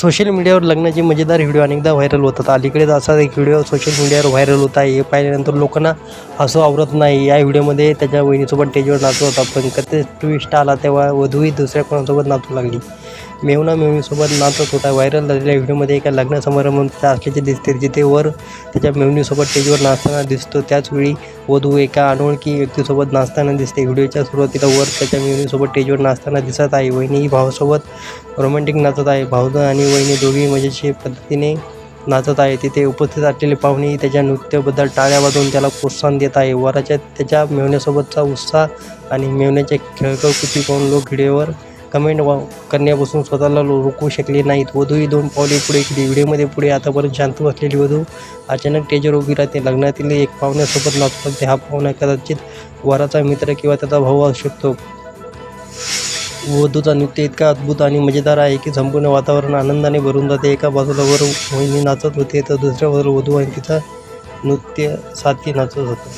Social मीडियावर लग्नाचे मजेदार व्हिडिओ अनेकदा व्हायरल होतात. अलीकडेच असा एक व्हिडिओ सोशल मीडियावर व्हायरल होत आहे हे पाहिल्यानंतर लोकांना हसू आवरत नाही. या व्हिडिओमध्ये त्याच्या वहिनीसोबत स्टेजवर नाचत होता. पण कधी ट्विस्ट आला तेव्हा वधूही दुसऱ्या कोणासोबत नाचू लागली. मेवना मेवणीसोबत नाचत होता. व्हायरल झालेल्या व्हिडिओमध्ये एका लग्न समारंभात असल्याचे दिसते. जिथे वर त्याच्या मेवणीसोबत स्टेजवर नाचताना दिसतो त्याचवेळी वधू एका अनोळखी व्यक्तीसोबत नाचताना दिसते. व्हिडिओच्या सुरुवातीला वर त्याच्या मेवणीसोबत स्टेजवर नाचताना दिसत आहे. वहिनीही भावासोबत रोमॅन्टिक नाचत आहे. भाऊ आणि वहिनी दोघी मजेशीर पद्धतीने नाचत आहे. तिथे उपस्थित असलेले पाहुणे त्याच्या नृत्याबद्दल टाळ्या वाजवून त्याला प्रोत्साहन देत आहे. वराच्या त्याच्या मेवण्यासोबतचा उत्साह आणि मेवण्याच्या खेळकळ कृती पाहून लोक व्हिडिओवर कमेंट वा करण्यापासून स्वतःला लो- रोखू शकले नाहीत. वधू ही दोन पावले पुढे गेली. व्हिडिओमध्ये पुढे आतापर्यंत शांत बसलेली वधू अचानक स्टेजवर उभी राहते. लग्नातील एक पाहुण्यासोबत नाचू हा पाहुणा कदाचित वराचा मित्र किंवा त्याचा भाऊ असू शकतो. वधूचा नृत्य इतका अद्भुत आणि मजेदार आहे की संपूर्ण वातावरण आनंदाने भरून जाते. एका बाजूला वर वहिनी नाचत होते तर दुसऱ्या बाजूला वधू आणि तिचा नृत्य साथी नाचत होते.